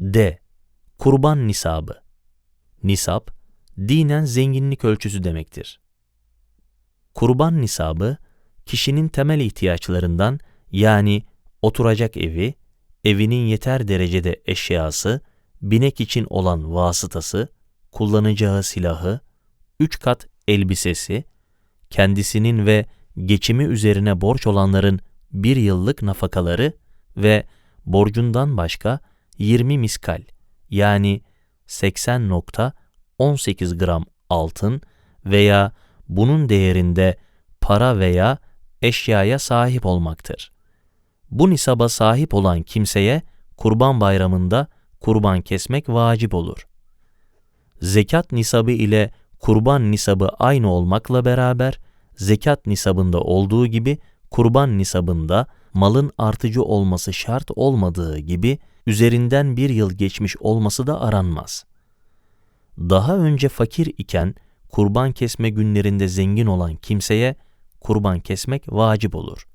D. Kurban nisabı. Nisap, dinen zenginlik ölçüsü demektir. Kurban nisabı, kişinin temel ihtiyaçlarından yani oturacak evi, evinin yeter derecede eşyası, binek için olan vasıtası, kullanacağı silahı, üç kat elbisesi, kendisinin ve geçimi üzerine borç olanların bir yıllık nafakaları ve borcundan başka 20 miskal yani 80.18 gram altın veya bunun değerinde para veya eşyaya sahip olmaktır. Bu nisaba sahip olan kimseye kurban bayramında kurban kesmek vacip olur. Zekat nisabı ile kurban nisabı aynı olmakla beraber zekat nisabında olduğu gibi kurban nisabında malın artıcı olması şart olmadığı gibi üzerinden bir yıl geçmiş olması da aranmaz. Daha önce fakir iken kurban kesme günlerinde zengin olan kimseye kurban kesmek vacip olur.